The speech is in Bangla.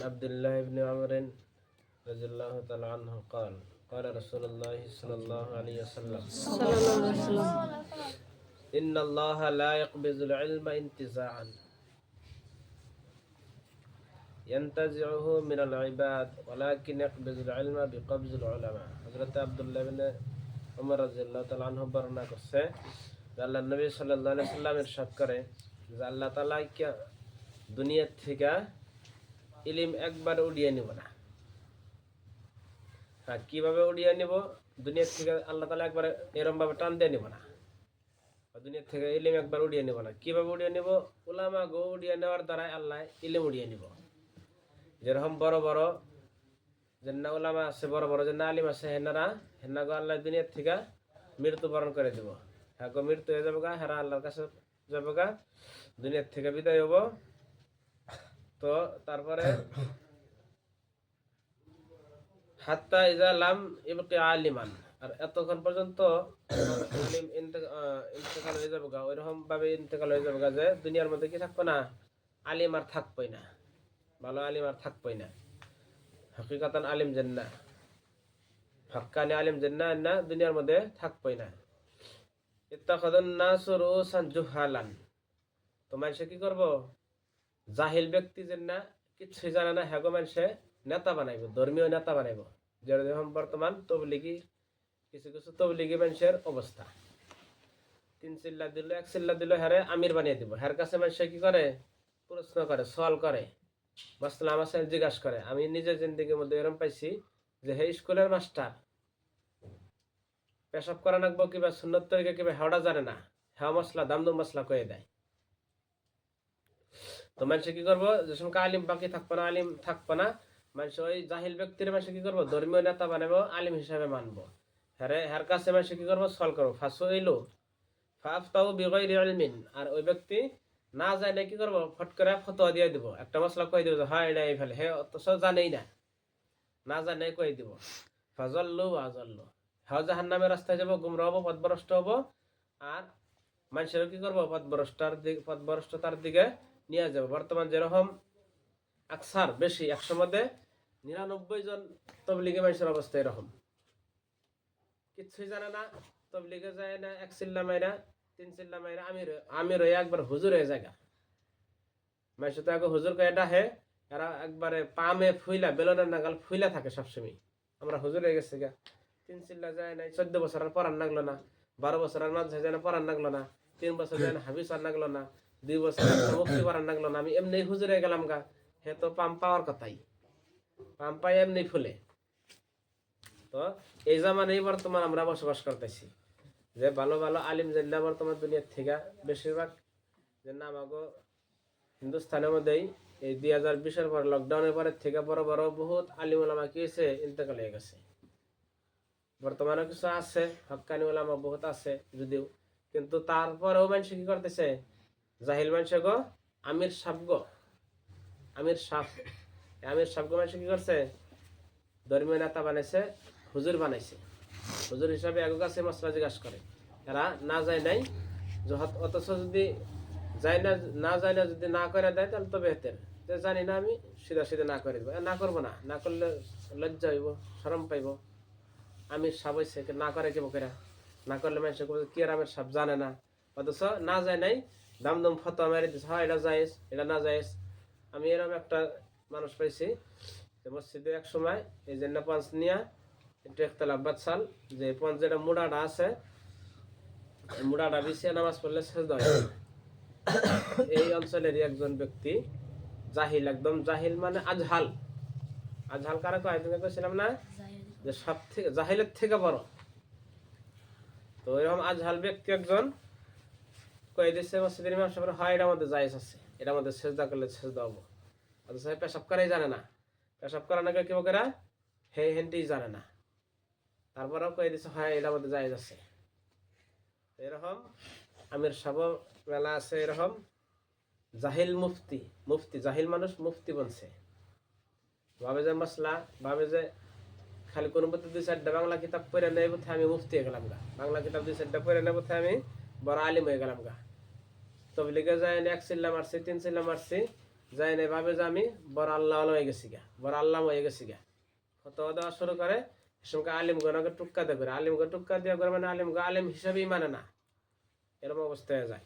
عبد الله بن عمر رضي الله تعالى عنه قال قال رسول الله صلى الله عليه وسلم صلى الله عليه وسلم إن الله لا يقبض العلم انتزاعا ينتزعه من العباد ولكن يقبض العلم بقبض العلماء حضرت عبد الله بن عمر رضي الله تعالى عنه বর্ণনা করছে যে আল্লাহ নবী সাল্লাল্লাহু আলাইহি সাল্লাম ইরশাদ করে যে আল্লাহ তাআলা কি দুনিয়া থেকে ইলিম একবার উড়িয়ে নিব না। হ্যাঁ কীভাবে উড়িয়ে নিব? দুনিয়া থেকে আল্লাহ তাআলা একবার এরম ভাবে টান দিয়ে নিব না। বা দুনিয়া থেকে ইলিম একবার উড়িয়ে নিব না। কীভাবে উড়িয়ে নিব? উলামা গো উড়িয়ে নেওয়ার দ্বারাই আল্লাহ ইলিম উড়িয়ে নিব। যেরকম বড় বড় জেন্না উলামা আছে, বড় বড় জেন্না আলিম আছে, হেনারা, হেনা গো আল্লাহ দুনিয়ার থেকে মৃত্যুবরণ করে দিব। হ্যাঁ গো, মৃত্যু হয়ে যাব গা, হেরা আল্লাহর কাছে যাব গা দুনিয়ার থেকে বিদায় হব। তো তারপরে হাত্তা ইজা লাম আলিমান। আর এতক্ষণ পর্যন্ত আলিম ইন্তেকাল হয়ে যাবে গা। ওইরকম ভাবে ইন্তেকাল হয়ে যাবে গা যে দুনিয়ার মধ্যে কি থাকব না? আলিম আর থাকবই না। ভালো আলিম আর থাকবই না। হকিকাতান আলিম জেন্না হক্কানি আলিম জেন্না না দুনিয়ার মধ্যে থাকবই না। তো মানুষে কি করব? জাহিল ব্যক্তি যে না, কিছুই জানে না হ্যাগো মানুষে নেতা বানাইব, ধর্মীয় নেতা বানাইব। যেরকম বর্তমান তবলিগি, কিছু কিছু তবলিগি মানুষের অবস্থা। তিন চিল্লা দিল, এক চিল্লা দিল হ্যারে আমির বানিয়ে দিব। হ্যার কাছে মানুষে কি করে? প্রশ্ন করে, সওয়াল করে। মাসলা আমার সাথে জিজ্ঞাসা করে, আমি নিজের জিন্দিগির মধ্যে এরকম পাইছি যে, হে স্কুলের মাস্টার, পেশাব করা নাকবো কিবা সুন্নত তরিকা কিবা হেওড়া জানে না হেওয়া মশলা দামদম মশলা কয়ে দেয়। তো মানুষে কি করব? যে সময় আলিম বাকি থাকব না, আলিম থাকব না, মানুষ ওই জাহিল ব্যক্তির মানুষে কি করব? ধর্মীয় নেতা বানাবো, আলিম হিসাবে মানবো। হ্যারে হ্যার কাছে মানুষে কি করব? সল করব। ফাঁসো এলো ফাফ তাও বিগয় রিয়ালমিন আর ওই ব্যক্তি না যায় না কি করব? ফট করে ফতোয়া দিয়ে দিব। একটা মশলা কয়ে দিব হ্যাঁ এটা এই ফেলে। হে, অথচ জানেই না। না জানে কয়ে দিব। ফাজল্লু আজল্লু। হ্যাঁ নামে রাস্তায় যাব, গুমরা হব, পথভ্রষ্ট হব। আর মানুষেরও কি করব? পথভ্রষ্টার দিকে পথভ্রষ্টতার দিকে নিয়ে যাব। বর্তমান যেরকম আকসার বেশি, একশো মধ্যে নিরানব্বই জন তবলিগে মানুষের অবস্থা এরকম। কিচ্ছুই জানে না, তবলিগে যায় না, এক চিল্লা মাইরা, তিন চিল্লা মাইরা আমি আমি রয়ে একবার হুজুর হয়ে জায়গা মানুষের তো আগে হুজুর কয়ে ডাহে, এরা একবারে পামে ফুইলা, বেলনের নাগাল ফুইলা থাকে সবসময় আমরা হুজুর হয়ে গেছে গা। তিন চিল্লা যায় নাই, চোদ্দ বছর আর পড়ার লাগল না, বারো বছর আর মাঝে যায় না পড়ার লাগল না। তিন বছর যায় না হাবিস আর লাগল না দুই বছর মুক্তি পড়ার লাগল না আমি এমনি হুজুর গেলাম গা হে তো পাম পাওয়ার কথাই। পাম পাই এমনি ফুলে। তো এই জামানেই বর্তমান আমরা বসবাস করতেছি। যে ভালো ভালো আলিম জেল্লা বর্তমান দুনিয়ার থেকে বেশিরভাগ যে নামাগো হিন্দুস্তানের মধ্যেই এই দুই হাজার বিশের পর লকডাউনের পরের থেকে বড় বড় বহুত আলিম ওলামা কি হয়েছে? ইন্তেকাল হয়ে গেছে। বর্তমানে কিছু আছে হক্কানি ওলামা বহুত আছে যদিও কিন্তু তারপরেও মানুষ কি করতেছে? জাহিল মানুষ গো, আমির সাপ গো, আমির সাপ আমির সাপ গো মানুষ কি করছে? ধর্মীয় নেতা বানাইছে, হুজুর বানাইছে। হুজুর হিসাবে এক কাছে মশলা জিজ্ঞাসা করে। এরা না যায় নাই অথচ যদি যায় না না না যদি না করে দেয়, তাহলে তো বেহতের। যে জানি না আমি, সিধা সিধা না করে দেবো। না করব না না করলে লজ্জা হইব, শরম পাইব। আমি হয়েছে না করে কেবো করে না করলে মানুষ কি আর সাপ জানে না। অথচ না যায় নাই দাম দাম ফটো মেরে দিচ্ছে হ্যাঁ এটা যাইস এটা না যাইস আমি এরকম একটা মানুষ পাইছি যে মসজিদে এক সময় এই জন্য পাঁচ নিয়া একটু একতলা বাদশাল যে পঞ্চ যেটা মুড়াটা আছে মুড়াটা বিছিয়ে নামাজ পড়লে শেষ এই অঞ্চলেরই একজন ব্যক্তি জাহিল একদম জাহিল মানে আজহাল। আজহাল কারা কয়? তুমি কইছিলাম না? যে সব থেকে জাহিলের থেকে বড়। তো এরকম আজহাল ব্যক্তি একজন কয়ে দিচ্ছে মসজিদের ইমাম সাহেবের হয় এটার মধ্যে জায়েজ আছে। এটার মধ্যে সেজদা করলে সেজদা হব। অথচ পেশাব করাই জানে না। পেশাব করা নাকি কেউ করা হে হেনটি জানে না। তারপরেও কয়ে দিচ্ছে হয় এটার মধ্যে জায়েজ আছে। এরকম আমির সাব মেলা আছে, এরকম জাহিল মুফতি মুফতি, জাহিল মানুষ মুফতি বনছে। ভাবে যে মশলা ভাবে যে খালি কোনো মধ্যে দুই চারটা বাংলা কিতাব পড়ে নেই বোধ আমি মুফতি হয়ে গেলাম গা। বাংলা কিতাব দুই চারটা পড়ে নেই বোধ আমি বড় আলিম হয়ে গেলাম গা। তবে লিখে যায় এক চিল্লা মারছি, তিন চিল্লা মারছি যাই না ভাবে যে আমি বড় আল্লাহ হয়ে গেছি গা, বড় আল্লাহ হয়ে গেছি গা। ফতোয়া দেওয়া শুরু করে এসমকে আলিম গণকে টুক্কা দেবে আলিম গো টুক্কা দেওয়া করে মানে আলিম গো আলিম হিসাবেই মানে না। এরকম অবস্থা হয়ে যায়।